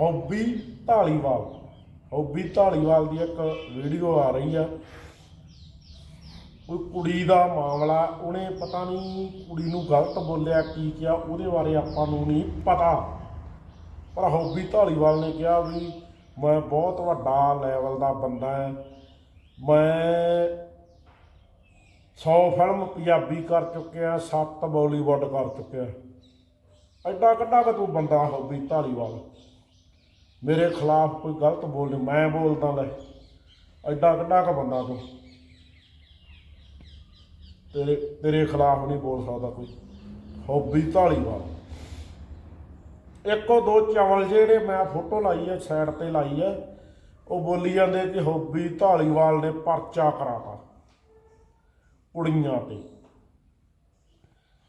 Hobby Dhaliwal. Hobby Dhaliwal ਦੀ ਇੱਕ video ਆ ਰਹੀ ਆ। ਕੋਈ ਕੁੜੀ ਦਾ ਮਾਮਲਾ, ਉਹਨੇ ਪਤਾ ਨਹੀਂ ਕੁੜੀ ਨੂੰ ਗਲਤ ਬੋਲਿਆ, ਕੀ ਕਿਹਾ, ਉਹਦੇ ਬਾਰੇ ਆਪਾਂ ਨੂੰ ਨਹੀਂ ਪਤਾ। ਪਰ ਹੌਬੀ ਢਾਲੀਵਾਲ ਨੇ ਕਿਹਾ ਵੀ ਮੈਂ ਬਹੁਤ ਵੱਡਾ ਲੈਵਲ ਦਾ ਬੰਦਾ ਹਾਂ। ਮੈਂ 100 ਫਿਲਮ ਪੰਜਾਬੀ ਕਰ ਚੁੱਕਿਆ 7 ਬਾਲੀਵੁੱਡ ਕਰ ਚੁੱਕਿਆ ਐਡਾ ਕੱਡਾ ਕਿ ਤੂੰ ਬੰਦਾ ਹੌਬੀ ਢਾਲੀਵਾਲ। ਮੇਰੇ ਖਿਲਾਫ ਕੋਈ ਗਲਤ ਬੋਲ ਮੈਂ ਬੋਲਦਾ ਲੈ। ਐਡਾ ਕੱਡਾ ਕ ਬੰਦਾ ਤੂੰ? ਤੇਰੇ ਤੇਰੇ ਖਿਲਾਫ ਨਹੀਂ ਬੋਲ ਸਕਦਾ ਕੋਈ। ਹੌਬੀ ਢਾਲੀਵਾਲ ਇੱਕੋ ਦੋ ਚਵਲ ਜਿਹੜੇ ਮੈਂ ਫੋਟੋ ਲਾਈ ਹੈ ਸਾਈਡ ਤੇ ਲਾਈ ਹੈ ਉਹ ਬੋਲੀ ਜਾਂਦੇ ਕਿ ਹੌਬੀ ਢਾਲੀਵਾਲ ਨੇ ਪਰਚਾ ਕਰਾਤਾ ਕੁੜੀਆਂ ਤੇ।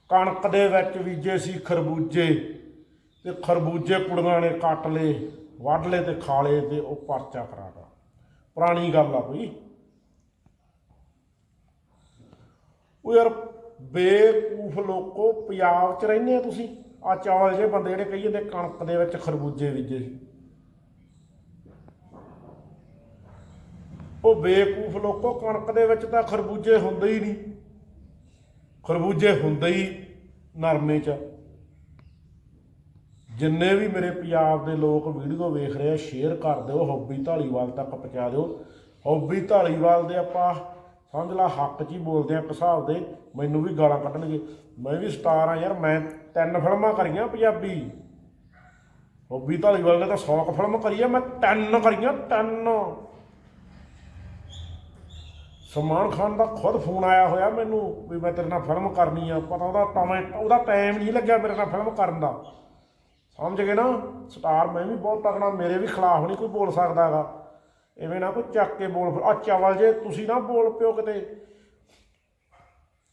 ਕਣਕ ਦੇ ਵਿੱਚ ਬੀਜੇ ਸੀ ਖਰਬੂਜੇ ਤੇ ਖਰਬੂਜੇ ਕੁੜੀਆਂ ਨੇ ਕੱਟ ਲਏ। ਵੱਢ ਲਏ ਤੇ ਖਾ ਲਏ ਤੇ ਉਹ ਪਰਚਾ ਕਰਾਤਾ ਪੁਰਾਣੀ ਗੱਲ ਆ ਕੋਈ। ਉਹ ਯਾਰ ਬੇਕੂਫ ਲੋਕੋ, ਪੰਜਾਬ 'ਚ ਰਹਿੰਦੇ ਆ ਤੁਸੀਂ। ਆ ਚਾਵਲ ਜੇ ਬੰਦੇ ਜਿਹੜੇ ਕਹੀ ਜਾਂਦੇ ਕਣਕ ਦੇ ਵਿੱਚ ਖਰਬੂਜੇ ਬੀਜੇ ਸੀ। ਉਹ ਬੇਕੂਫ ਲੋਕੋ, ਕਣਕ ਦੇ ਵਿੱਚ ਤਾਂ ਖਰਬੂਜੇ ਹੁੰਦੇ ਹੀ ਨਹੀਂ। ਖਰਬੂਜੇ ਹੁੰਦੇ ਹੀ ਨਰਮੇ 'ਚ। ਜਿੰਨੇ ਵੀ ਮੇਰੇ ਪੰਜਾਬ ਦੇ ਲੋਕ ਵੀਡੀਓ ਵੇਖ ਰਹੇ ਆ ਸ਼ੇਅਰ ਕਰ ਦਿਓ ਹੌਬੀ ਢਾਲੀਵਾਲ ਤੱਕ ਪਹੁੰਚਾ ਦਿਓ। ਹੌਬੀ ਢਾਲੀਵਾਲ ਦੇ ਆਪਾਂ ਸਮਝ ਲਾ ਹੱਕ 'ਚ ਹੀ ਬੋਲਦੇ ਆ ਇੱਕ ਹਿਸਾਬ ਦੇ, ਮੈਨੂੰ ਵੀ ਗਾਲਾਂ ਕੱਢਣਗੇ। ਮੈਂ ਵੀ ਸਟਾਰ ਆ ਯਾਰ, ਮੈਂ ਤਿੰਨ ਫਿਲਮਾਂ ਕਰੀਆਂ ਪੰਜਾਬੀ। ਹੌਬੀ ਢਾਲੀਵਾਲ ਨੇ ਤਾਂ 100 ਕੁ ਫਿਲਮ ਕਰੀ ਆ, ਮੈਂ ਤਿੰਨ ਕਰੀਆਂ, ਤਿੰਨ। ਸਲਮਾਨ ਖਾਨ ਦਾ ਖੁਦ ਫੋਨ ਆਇਆ ਹੋਇਆ ਮੈਨੂੰ ਵੀ ਮੈਂ ਤੇਰੇ ਨਾਲ ਫਿਲਮ ਕਰਨੀ ਆ, ਪਤਾ ਉਹਦਾ ਟਾਈਮ ਉਹਦਾ ਟਾਈਮ ਨਹੀਂ ਲੱਗਿਆ ਮੇਰੇ ਨਾਲ ਫਿਲਮ ਕਰਨ ਦਾ। ਸਮਝ ਗਏ ਨਾ? ਸਟਾਰ ਮੈਂ ਵੀ ਬਹੁਤ ਤਕੜਾ, ਮੇਰੇ ਵੀ ਖਿਲਾਫ ਨਹੀਂ ਕੋਈ ਬੋਲ ਸਕਦਾ ਹੈਗਾ। ਐਵੇਂ ਨਾ ਕੋਈ ਚੱਕ ਕੇ ਬੋਲ ਆ ਚਾਵਲ ਜੇ ਤੁਸੀਂ ਨਾ ਬੋਲ ਪਿਓ ਕਿਤੇ।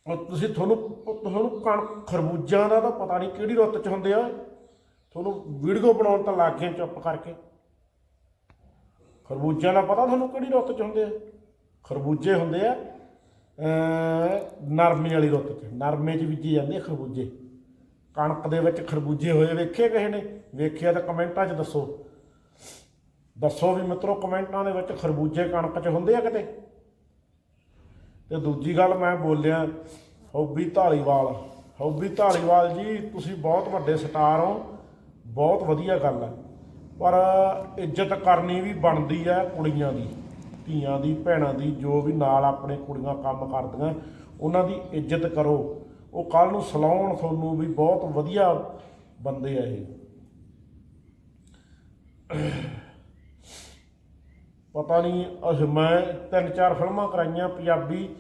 ਉਹ ਤੁਸੀਂ ਤੁਹਾਨੂੰ ਤੁਹਾਨੂੰ ਕਣ ਖਰਬੂਜਾਂ ਦਾ ਤਾਂ ਪਤਾ ਨਹੀਂ ਕਿਹੜੀ ਰੁੱਤ 'ਚ ਹੁੰਦੇ ਆ। ਤੁਹਾਨੂੰ ਵੀਡੀਓ ਬਣਾਉਣ ਤਾਂ ਲੱਗ ਗਏ ਚੁੱਪ ਕਰਕੇ। ਖਰਬੂਜਾਂ ਦਾ ਪਤਾ ਤੁਹਾਨੂੰ ਕਿਹੜੀ ਰੁੱਤ 'ਚ ਹੁੰਦੇ ਆ? ਖਰਬੂਜੇ ਹੁੰਦੇ ਆ ਨਰਮੇ ਵਾਲੀ ਰੁੱਤ 'ਚ। ਨਰਮੇ 'ਚ ਬੀਜੇ ਜਾਂਦੇ ਖਰਬੂਜੇ। ਕਣਕ ਦੇ ਵਿੱਚ ਖਰਬੂਜੇ ਹੋਏ ਵੇਖੇ ਕਿਸੇ ਨੇ? ਵੇਖਿਆ ਤਾਂ ਕਮੈਂਟਾਂ 'ਚ ਦੱਸੋ। ਦੱਸੋ ਵੀ ਮਿੱਤਰੋ, ਕਮੈਂਟਾਂ ਦੇ ਵਿੱਚ ਖਰਬੂਜੇ ਕਣਕ 'ਚ ਹੁੰਦੇ ਆ ਕਿਤੇ? ਤੇ ਦੂਜੀ ਗੱਲ ਮੈਂ ਬੋਲਿਆ ਹੌਬੀ ਢਾਲੀਵਾਲ ਹੌਬੀ ਢਾਲੀਵਾਲ ਜੀ, ਤੁਸੀਂ ਬਹੁਤ ਵੱਡੇ ਸਟਾਰ ਹੋ, ਬਹੁਤ ਵਧੀਆ ਗੱਲ ਹੈ। ਪਰ ਇੱਜ਼ਤ ਕਰਨੀ ਵੀ ਬਣਦੀ ਹੈ ਕੁੜੀਆਂ ਦੀ, ਧੀਆਂ ਦੀ, ਭੈਣਾਂ ਦੀ, ਜੋ ਵੀ ਨਾਲ ਆਪਣੇ ਕੁੜੀਆਂ ਕੰਮ ਕਰਦੀਆਂ, ਉਹਨਾਂ ਦੀ ਇੱਜ਼ਤ ਕਰੋ। ਉਹ ਕੱਲ ਨੂੰ ਸਲਾਉਣ ਤੁਹਾਨੂੰ ਵੀ ਬਹੁਤ ਵਧੀਆ ਬੰਦੇ ਆ ਇਹ। ਪਤਾ ਨਹੀਂ, ਅਹ ਮੈਂ ਤਿੰਨ ਚਾਰ ਫਿਲਮਾਂ ਕਰਾਈਆਂ, ਪੰਜਾਬੀ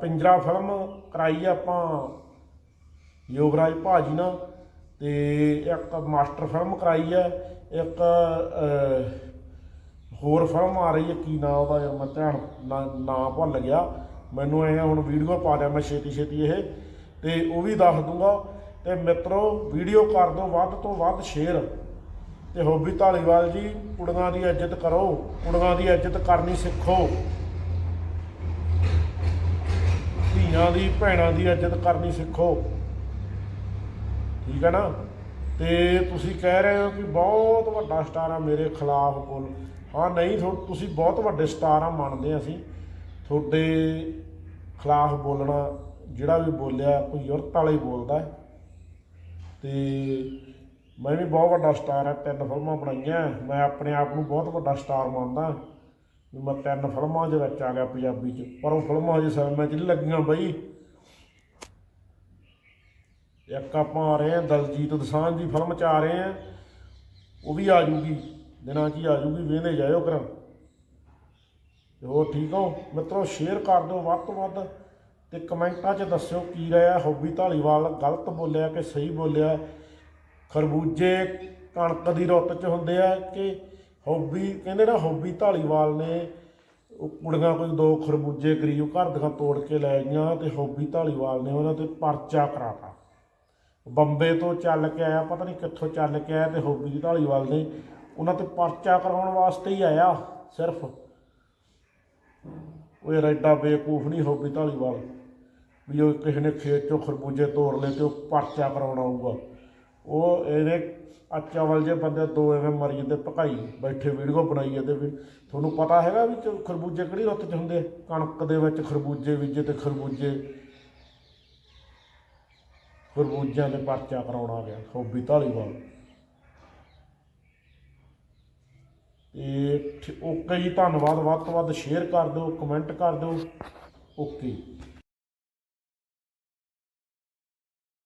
ਪਿੰਜਰਾ ਫਿਲਮ ਕਰਾਈ ਆ ਆਪਾਂ, ਯੋਗਰਾਜ ਭਾਜੀ ਨਾਲ, ਤੇ ਇੱਕ ਮਾਸਟਰ ਫਿਲਮ ਕਰਾਈ ਹੈ ਇੱਕ ਹੋਰ ਫਿਲਮ ਆ ਰਹੀ ਹੈ ਕੀ ਨਾਂ ਉਹਦਾ ਯਾਰ ਮੈਂ ਧਿਆਨ ਨਾ- ਨਾਂ ਭੁੱਲ ਗਿਆ। ਮੈਨੂੰ ਐ ਹੁਣ ਵੀਡੀਓ ਪਾ ਲਿਆ ਮੈਂ ਛੇਤੀ ਛੇਤੀ ਇਹ, ਤੇ ਉਹ ਵੀ ਦੱਸ ਦੂੰਗਾ। ਤੇ ਮਿੱਤਰੋ, ਵੀਡੀਓ ਕਰ ਦਿਓ ਵੱਧ ਤੋਂ ਵੱਧ ਸ਼ੇਅਰ। ਤੇ ਹੌਬੀ ਢਾਲੀਵਾਲ ਜੀ, ਕੁੜੀਆਂ ਦੀ ਇੱਜ਼ਤ ਕਰੋ, ਕੁੜੀਆਂ ਦੀ ਇੱਜ਼ਤ ਕਰਨੀ ਸਿੱਖੋ। ਧੀਆਂ ਦੀ, ਭੈਣਾਂ ਦੀ ਇੱਜ਼ਤ ਕਰਨੀ ਸਿੱਖੋ। ਠੀਕ ਹੈ ਨਾ? ਤੇ ਤੁਸੀਂ ਕਹਿ ਰਹੇ ਹੋ ਕਿ ਬਹੁਤ ਵੱਡਾ ਸਟਾਰ ਆ ਮੇਰੇ ਖਿਲਾਫ ਕੋਲ। ਹਾਂ, ਨਹੀਂ ਤੁਸੀਂ ਬਹੁਤ ਵੱਡੇ ਸਟਾਰ ਆ ਮੰਨਦੇ ਹਾਂ ਅਸੀਂ। ਤੁਹਾਡੇ ਖਿਲਾਫ ਬੋਲਣਾ ਜਿਹੜਾ ਵੀ ਬੋਲਿਆ ਕੋਈ ਯੁਰਤ ਵਾਲਾ ਹੀ ਬੋਲਦਾ ਹੈ। ਤੇ ਮੈਂ ਵੀ ਬਹੁਤ ਵੱਡਾ ਸਟਾਰ ਹੈ, ਤਿੰਨ ਫਿਲਮਾਂ ਬਣਾਈਆਂ। ਮੈਂ ਆਪਣੇ ਆਪ ਨੂੰ ਬਹੁਤ ਵੱਡਾ ਸਟਾਰ ਮੰਨਦਾ। ਵੀ ਮੈਂ ਤਿੰਨ ਫਿਲਮਾਂ ਦੇ ਵਿੱਚ ਆ ਗਿਆ ਪੰਜਾਬੀ 'ਚ। ਪਰ ਉਹ ਫਿਲਮਾਂ ਅਜੇ ਸਿਨੇਮਾ 'ਚ ਨਹੀਂ ਲੱਗੀਆਂ ਬਈ। ਇੱਕ ਆਪਾਂ ਆ ਰਹੇ ਹਾਂ, ਦਲਜੀਤ ਦਸਾਂਝ ਦੀ ਫਿਲਮ 'ਚ ਆ ਰਹੇ ਹਾਂ। ਉਹ ਵੀ ਆ ਜੂਗੀ। ਦਿਨਾਂ 'ਚ ਹੀ ਆ ਜੂਗੀ। ਵੇਹਦੇ ਜਾਇਓ ਕਰ ਹੋਰ ਠੀਕ ਹੋ ਮਿੱਤਰੋ ਸ਼ੇਅਰ ਕਰ ਦਿਓ ਵੱਧ ਤੋਂ ਵੱਧ ਤੇ ਕਮੈਂਟਾਂ 'ਚ ਦੱਸਿਓ ਕੀ ਰਿਹਾ ਹੌਬੀ ਢਾਲੀਵਾਲ ਗਲਤ ਬੋਲਿਆ ਕਿ ਸਹੀ ਬੋਲਿਆ? ਖਰਬੂਜੇ ਕਣਕ ਦੀ ਰੁੱਤ 'ਚ ਹੁੰਦੇ ਆ ਕਿ ਹੌਬੀ, ਕਹਿੰਦੇ ਨਾ ਹੌਬੀ ਢਾਲੀਵਾਲ ਨੇ ਉਹ ਕੁੜੀਆਂ ਕੋਈ ਦੋ ਖਰਬੂਜੇ ਗਰੀਬ ਘਰ ਦੀਆਂ ਤੋੜ ਕੇ ਲੈ ਗਈਆਂ ਤੇ ਹੌਬੀ ਢਾਲੀਵਾਲ ਨੇ ਉਹਨਾਂ ਤੇ ਪਰਚਾ ਕਰਾਤਾ। ਬੰਬੇ ਤੋਂ ਚੱਲ ਕੇ ਆਇਆ, ਪਤਾ ਨਹੀਂ ਕਿੱਥੋਂ ਚੱਲ ਕੇ ਆਇਆ ਤੇ ਹੌਬੀ ਦੀ ਢਾਲੀਵਾਲ ਨੇ ਉਹਨਾਂ ਤੇ ਪਰਚਾ ਕਰਾਉਣ ਵਾਸਤੇ ਹੀ ਆਇਆ, ਸਿਰਫ। ਉਹ ਯਾਰ ਐਡਾ ਬੇਵਕੂਫ ਨਹੀਂ ਹੋਬੀ ਢਾਲੀਵਾਲ ਵੀ ਉਹ ਕਿਸੇ ਨੇ ਖੇਤ ਚੋਂ ਖਰਬੂਜੇ ਤੋੜ ਲਏ ਤੇ ਉਹ ਪਰਚਾ ਕਰਾਉਣ ਆਊਗਾ ਉਹ ਇਹਦੇ ਅਚਾਵਲ ਜੇ ਬੰਦੇ ਦੋ ਐਵੇਂ ਮਰੀ ਜਾਂਦੇ, ਭਕਾਈ ਬੈਠੇ ਵੀਡੀਓ ਬਣਾਈ ਜਾਂਦੇ ਵੀ ਤੁਹਾਨੂੰ ਪਤਾ ਹੈਗਾ ਵੀ ਖਰਬੂਜੇ ਕਿਹੜੀ ਰੁੱਤ 'ਚ ਹੁੰਦੇ? ਕਣਕ ਦੇ ਵਿੱਚ ਖਰਬੂਜੇ ਬੀਜੇ ਤੇ ਖਰਬੂਜੇ। ਖਰਬੂਜਿਆਂ ਦੇ ਪਰਚਾ ਕਰਾਉਣਾ ਗਿਆ ਹੋਬੀ ਢਾਲੀਵਾਲ ਤੇ ਠ- ਓਕੇ ਜੀ, ਧੰਨਵਾਦ, ਵੱਧ ਤੋਂ ਵੱਧ ਸ਼ੇਅਰ ਕਰ ਦਿਓ ਕਮੈਂਟ ਕਰ ਦਿਓ। ਓਕੇ।